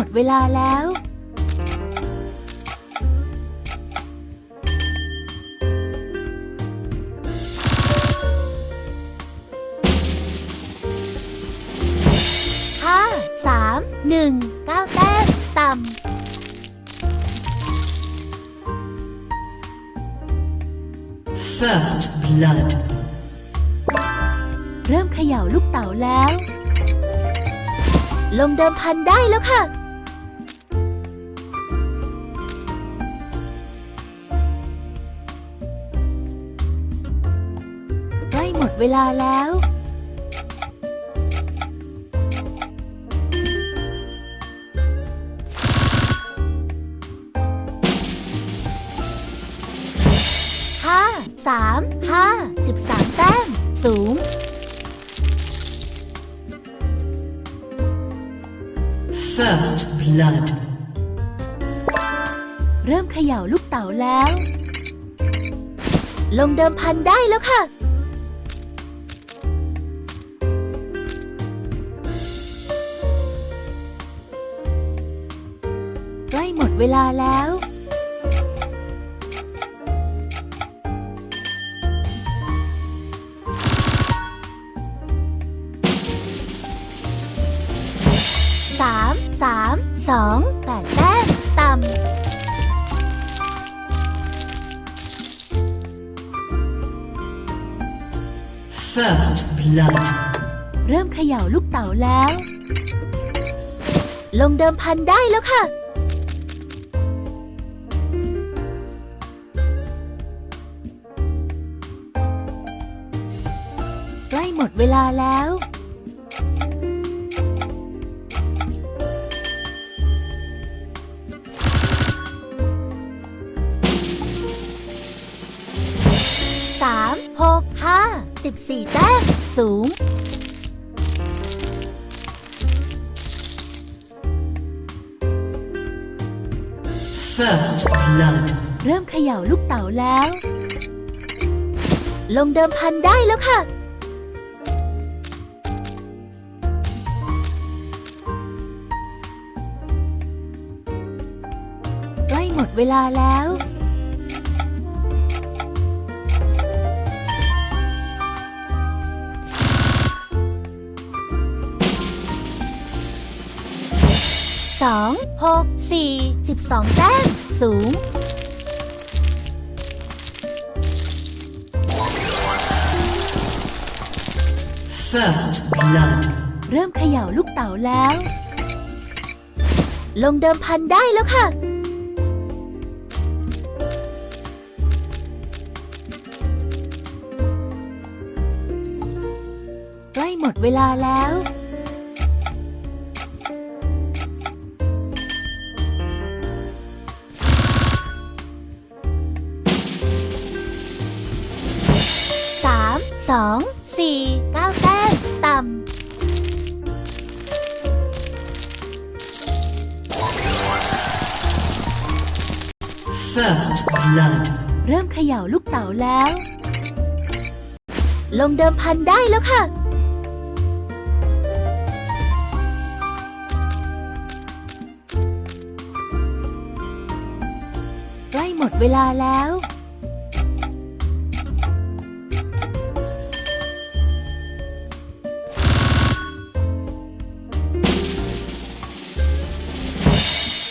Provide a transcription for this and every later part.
หมดเวลาแล้ว ห้า สาม หนึ่ง เก้าแต้มต่ำ First blood. เริ่มเขย่าลูกเต๋าแล้ว ลงเดิมพันได้แล้วค่ะ เวลาแล้ว ห้าสามห้าสิบสามแต้ม สูง First blood. เริ่มเขย่าลูกเต๋าแล้ว ลงเดิมพันได้แล้วค่ะ เวลาแล้ว สามสามสองแปดแต้มต่ำ First blood. เริ่มเขย่าลูกเต๋าแล้ว ลงเดิมพันได้แล้วค่ะ หมดเวลาแล้ว สามหกห้าสิบสี่แต้มสูง First blood. เริ่มเขย่าลูกเต๋าแล้ว ลงเดิมพันได้แล้วค่ะ มดเวลาแล้ว สองหกสี่สิบสองแต้มสูง First blood. เริ่มเขย่าลูกเต๋าแล้ว ลงเดิมพันได้แล้วค่ะ ดเวลาแล้ว สาม สอง สี่ เก้าแต้มต่ำ First blood. เริ่มเขย่าลูกเต๋าแล้ว ลงเดิมพันได้แล้วค่ะ หมดเวลาแล้ว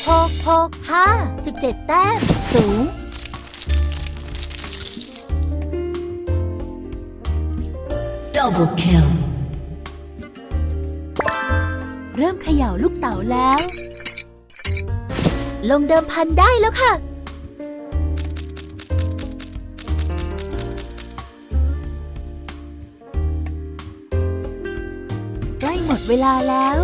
หกหกห้าสิบเจ็ดแต้มสูง Double kill. เริ่มเขย่าลูกเต๋าแล้ว ลงเดิมพันได้แล้วค่ะ หมดเวลาแล้ว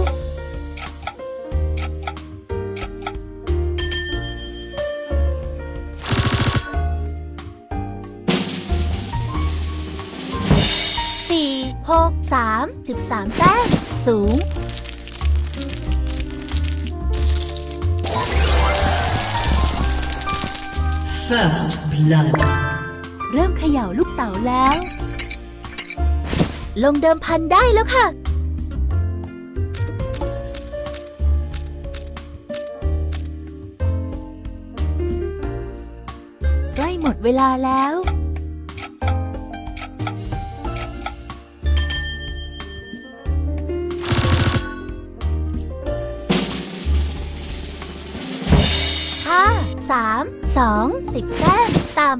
สี่หกสามสิบสามแต้มสูง First blood. เริ่มเขย่าลูกเต๋าแล้ว ลงเดิมพันได้แล้วค่ะ เวลาแล้ว ห้าสามสองสิบแต้มต่ำ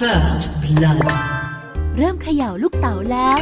First blood. เริ่มเขย่าลูกเต๋าแล้ว